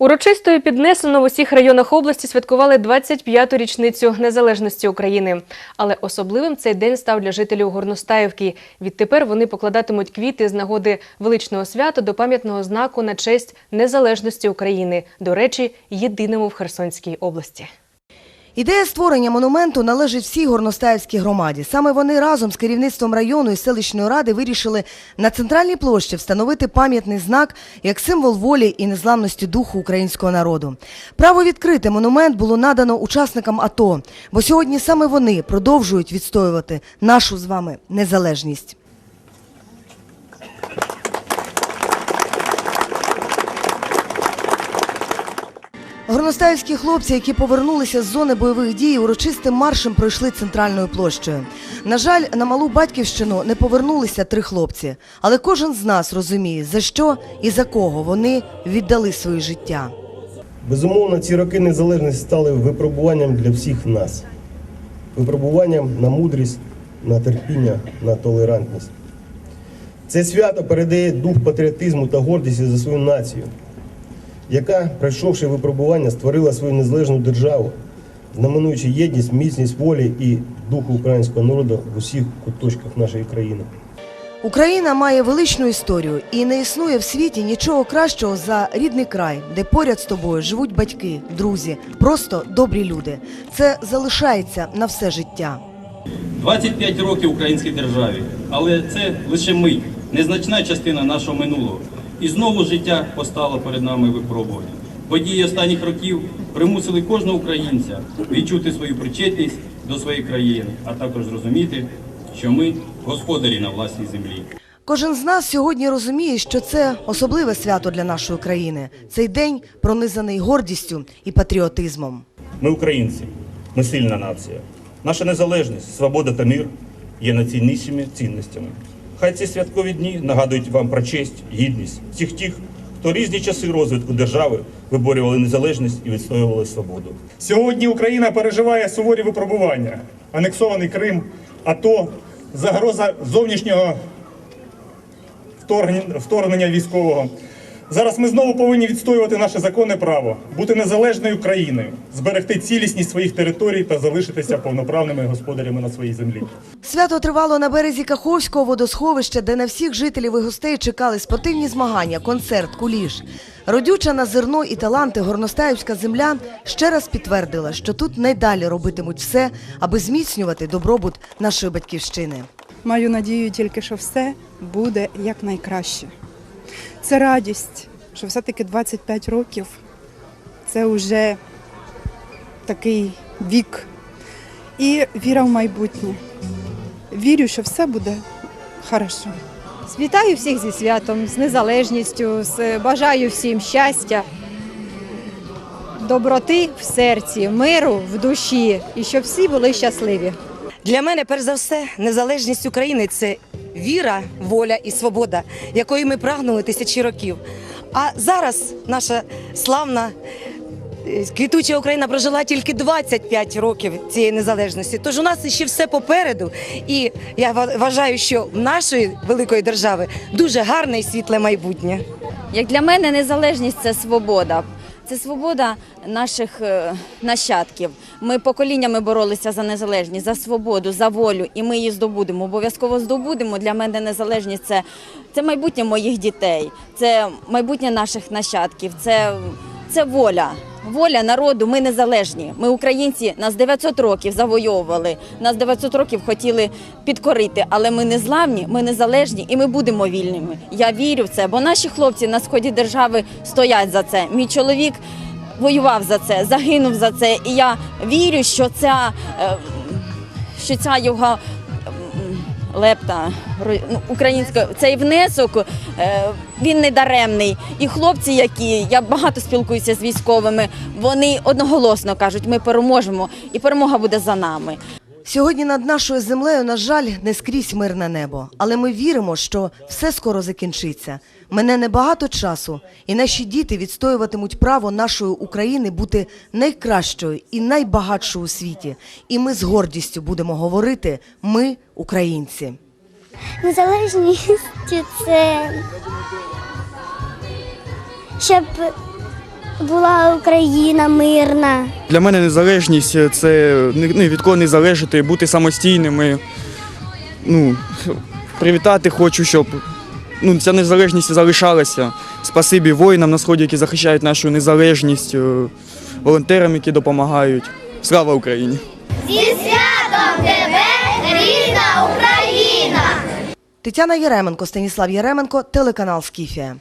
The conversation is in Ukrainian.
Урочисто і піднесено в усіх районах області святкували 25-ту річницю незалежності України. Але особливим цей день став для жителів Горностаївки. Відтепер вони покладатимуть квіти з нагоди величного свята до пам'ятного знаку на честь незалежності України. До речі, єдиному в Херсонській області. Ідея створення монументу належить всій горностаївській громаді. Саме вони разом з керівництвом району і селищної ради вирішили на центральній площі встановити пам'ятний знак як символ волі і незламності духу українського народу. Право відкрити монумент було надано учасникам АТО, бо сьогодні саме вони продовжують відстоювати нашу з вами незалежність. Горностаївські хлопці, які повернулися з зони бойових дій, урочистим маршем пройшли центральною площею. На жаль, на малу батьківщину не повернулися три хлопці, але кожен з нас розуміє, за що і за кого вони віддали своє життя. Безумовно, ці роки незалежності стали випробуванням для всіх нас. Випробуванням на мудрість, на терпіння, на толерантність. Це свято передає дух патріотизму та гордості за свою націю, яка, пройшовши випробування, створила свою незалежну державу, знаменуючи єдність, міцність волі і духу українського народу в усіх куточках нашої країни. Україна має величну історію і не існує в світі нічого кращого за рідний край, де поряд з тобою живуть батьки, друзі, просто добрі люди. Це залишається на все життя. 25 років українській державі, але це лише мить, незначна частина нашого минулого. І знову життя постало перед нами випробування. Події останніх років примусили кожного українця відчути свою причетність до своєї країни, а також зрозуміти, що ми господарі на власній землі. Кожен з нас сьогодні розуміє, що це особливе свято для нашої країни. Цей день пронизаний гордістю і патріотизмом. Ми українці, ми сильна нація. Наша незалежність, свобода та мир є найціннішими цінностями. Хай ці святкові дні нагадують вам про честь, гідність всіх тих, хто різні часи розвитку держави виборювали незалежність і відстоювали свободу. Сьогодні Україна переживає суворі випробування. Анексований Крим, АТО, загроза зовнішнього вторгнення, військового. Зараз ми знову повинні відстоювати наше законне право, бути незалежною країною, зберегти цілісність своїх територій та залишитися повноправними господарями на своїй землі. Свято тривало на березі Каховського водосховища, де на всіх жителів і гостей чекали спортивні змагання, концерт, куліш. Родюча на зерно і таланти горностаївська земля ще раз підтвердила, що тут найдалі робитимуть все, аби зміцнювати добробут нашої батьківщини. Маю надію тільки, що все буде якнайкраще. Це радість, що все-таки 25 років це вже такий вік. І віра в майбутнє. Вірю, що все буде хорошо. Вітаю всіх зі святом, з незалежністю, з бажаю всім щастя, доброти в серці, миру в душі і щоб всі були щасливі. Для мене, перш за все, незалежність України це віра, воля і свобода, якої ми прагнули тисячі років. А зараз наша славна е, квітуча Україна прожила тільки 25 років цієї незалежності. Тож у нас ще все попереду. І я ва- вважаю, що в нашої великої держави дуже гарне і світле майбутнє. Як для мене, незалежність це свобода. Це свобода наших е, нащадків. Ми поколіннями боролися за незалежність, за свободу, за волю, і ми її здобудемо. Обов'язково здобудемо. Для мене незалежність це, це майбутнє моїх дітей, це майбутнє наших нащадків, це, це воля. Воля народу, ми незалежні. Ми українці нас 900 років завойовували. Нас 900 років хотіли підкорити, але ми не зламні, ми незалежні і ми будемо вільними. Я вірю в це, бо наші хлопці на сході держави стоять за це. Мій чоловік воював за це, загинув за це. І я вірю, що ця, е, що ця його лепта ну, цей внесок е, він не даремний. І хлопці, які я багато спілкуюся з військовими, вони одноголосно кажуть, ми переможемо, і перемога буде за нами. Сьогодні над нашою землею, на жаль, не скрізь мирне небо, але ми віримо, що все скоро закінчиться. Мене небагато часу, і наші діти відстоюватимуть право нашої України бути найкращою і найбагатшою у світі. І ми з гордістю будемо говорити: ми українці. Незалежність це щоб була Україна мирна. Для мене незалежність це не не від кого не залежати, бути самостійними. Ну, привітати хочу, щоб ну, ця незалежність залишалася. Спасибі воїнам на сході, які захищають нашу незалежність, е, волонтерам, які допомагають. Слава Україні! Зі святом тебе, рідна Україна! Тетяна Єременко, Станіслав Єременко, телеканал Скіфія.